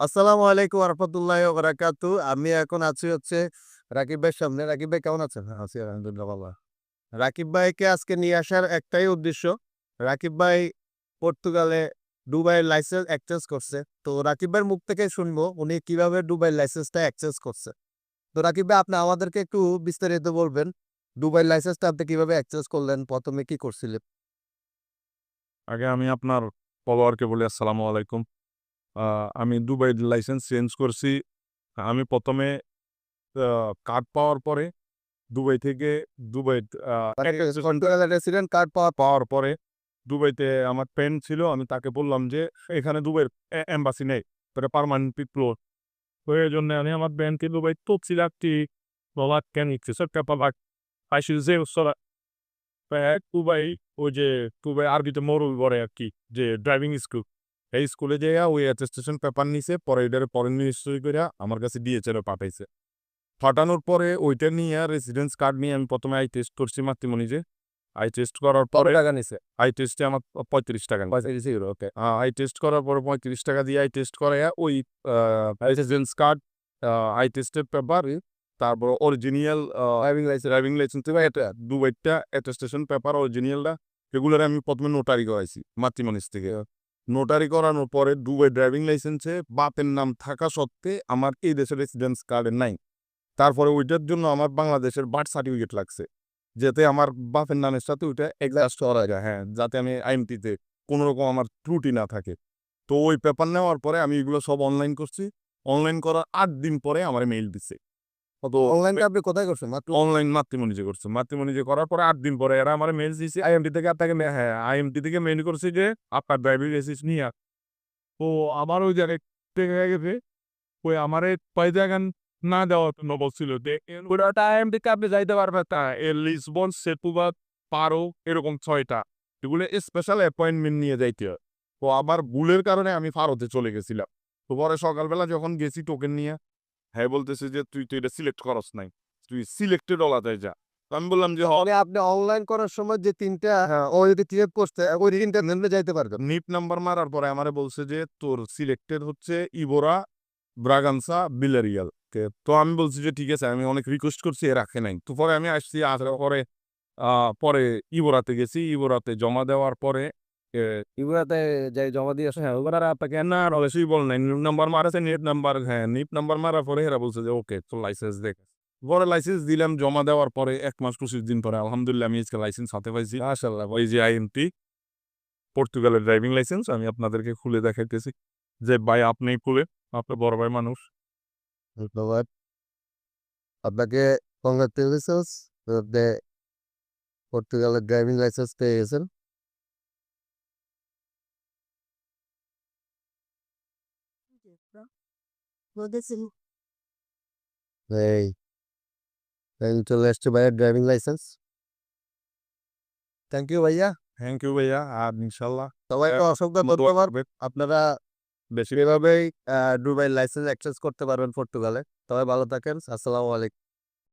আসসালামু আলাইকুম রহমতুল্লাহ বারাকাতু আমি এখন আছি হচ্ছে রাকিব ভাইয়ের সামনে। রাকিব ভাই কেমন আছেন? হ্যাঁ, আছি আলহামদুলিল্লাহ ভালো রাকিব ভাইকে আজকে নিয়ে আসার একটাই উদ্দেশ্য রাকিব ভাই পর্তুগালে দুবাইয়ের লাইসেন্স এক্সচেঞ্জ করছে। তো রাকিব ভাইয়ের মুখ থেকে শুনব উনি কীভাবে দুবাইয়ের লাইসেন্সটা এক্সচেঞ্জ করছে। তো রাকিব ভাই আপনি আমাদেরকে একটু বিস্তারিত বলবেন দুবাইয়ের লাইসেন্সটা আপনি কীভাবে এক্সচেঞ্জ করলেন প্রথমে কি করছিলেন? আগে আমি আপনার ফলোয়ারকে বলি আসসালামু আলাইকুম। আমি দুবাই লাইসেন্স চেঞ্জ করছি। আমি প্রথমে কার্ড পাওয়ার পরে দুবাই থেকে দুবাই রেসিডেন্ট কার্ড পাওয়া পাওয়ার পরে। দুবাইতে আমার ফ্রেন্ড ছিল আমি তাকে বললাম যে এখানে দুবাইয়ের এম্বাসি নেই পরে পারমানেন্ট পিপল তো এই জন্য আমি আমার ব্যাংকে দুবাই তফসিল একটি বলার কেন ইচ্ছে সব পেপার আইসি যে সরা দুবাই ওই যে দুবাই আরবিতে মরুল বলে আর কি যে ড্রাইভিং স্কুল এই স্কুলে যেয়ে ওই অ্যাটেস্টেশন পেপার নিছে পরে এটার পরে নিশ্চয় করে আমার কাছে দিয়েছে পাঠাইছে। পাঠানোর পরে ওইটা নিয়ে রেসিডেন্স কার্ড নিয়ে আমি প্রথমে আই টেস্ট করছি মাতৃমণি যে। আই টেস্ট করার পরে টাকা নিছে? আই টেস্টে আমার পঁয়ত্রিশ টাকা। পঁয়ত্রিশ ইউরো ওকে আই টেস্ট করার পরে পঁয়ত্রিশ টাকা দিয়ে আই টেস্ট করাইয়া ওই রেসিডেন্স কার্ড আই টেস্টের পেপার তারপর original driving licence driving licence থেকে এটা দুবাইটা অ্যাটেস্টেশন পেপার অরিজিনালটা এগুলোর আমি প্রথমে নোটারি করাইছি মাতৃমনিস থেকে। নোটারি করানোর পরে দুবাই ড্রাইভিং লাইসেন্সে বাপের নাম থাকা সত্ত্বে আমার এই দেশের রেসিডেন্স কার্ডে নাই। তারপরে ওইটার জন্য আমার বাংলাদেশের বার্থ সার্টিফিকেট লাগছে। যাতে আমার বাপের নামের সাথে ওইটা এক্সাস্ট করা যায় হ্যাঁ যাতে আমি আইএমটিতে কোনো রকম আমার ত্রুটি না থাকে। তো ওই পেপার নেওয়ার পরে আমি এগুলো সব অনলাইন করছি। অনলাইন করার আট দিন পরে আমার মেইল দিছে। তো অনলাইনটা আপনি কোথায় করছেন? অনলাইন মাতৃমণিজে করছে। মাতৃমণিজে করার পরে আট দিন পরে এরা আমার মেল দিয়েছে আইএমটি থেকে হ্যাঁ আইএমটি থেকে মেল করছে যে আপনার ড্রাইভিং লাইসেন্স নিয়ে। তো আমার ওই জায়গায় থেকে গেছে। ওই আমার পাইজাগান না দেওয়ার জন্য বলছিল যে ওটা আইএমটি তে আপনি যাইতে পারবেন তা এ লিসবন পারো এরকম ছয়টা। এগুলো স্পেশাল অ্যাপয়েন্টমেন্ট নিয়ে যাইতে হয়। তো আমার ভুলের কারণে আমি ভারতে চলে গেছিলাম। তো পরে সকালবেলা যখন গেছি টোকেন নিয়ে হ্যাঁ বলতেছে যে তুই তো এটা সিলেক্ট করস নাই। তুই সিলেক্টেড ওলাতে যা। তো আমি বললাম যে মানে আপনি অনলাইন করার সময় যে তিনটা ওই যদি সিলেক্ট করতে ওই তিনটা নেমে যাইতে পারবেন। নিপ নাম্বার মারার পরে আমারে বলছে যে তোর সিলেক্টেড হচ্ছে ইবোরা ব্রাগানসা বিলারিয়াল কে তো আমি বলছি যে ঠিক আছে আমি অনেক রিকোয়েস্ট করছি এ রাখে নাই। তো পরে আমি আসছি আসার পরে পরে ইবোরাতে গেছি। ইবোরাতে জমা দেওয়ার পরে ইগুলাতে যাই জমা দিয়ে আসে হ্যাঁ ওরা আপনাকে না অবশ্যই বল নাই। নাম্বার মারাছে নিপ নাম্বার হ্যাঁ নিপ নাম্বার মারার পরে এরা বলছে যে, ওকে তো লাইসেন্স দেখ পরে লাইসেন্স দিলাম, জমা দেওয়ার পরে এক মাস, পঁচিশ দিন পরে, আলহামদুলিল্লাহ, আমি আজকে লাইসেন্স হাতে পাইছি। মাশাআল্লাহ ওই যে আইএমটি পর্তুগালের ড্রাইভিং লাইসেন্স আমি আপনাদেরকে খুলে দেখাইতেছি। যে, ভাই আপনি খুলে, আপনার বড় ভাই মানুষ। ধন্যবাদ। আপনাকে কংগ্রেচুলেশনস পর্তুগালের ড্রাইভিং লাইসেন্স পেয়ে গেছেন। এই চলে আসছে ভাইয়ের ড্রাইভিং লাইসেন্স থ্যাংক ইউ ভাইয়া থ্যাংক ইউ ভাইয়া আর ইনশাল্লাহ সবাইকে অসংখ্য ধন্যবাদ। আপনারা বেশি এভাবেই দুবাই লাইসেন্স অ্যাক্সেস করতে পারবেন পর্তুগালে সবাই ভালো থাকেন আসসালামু আলাইকুম।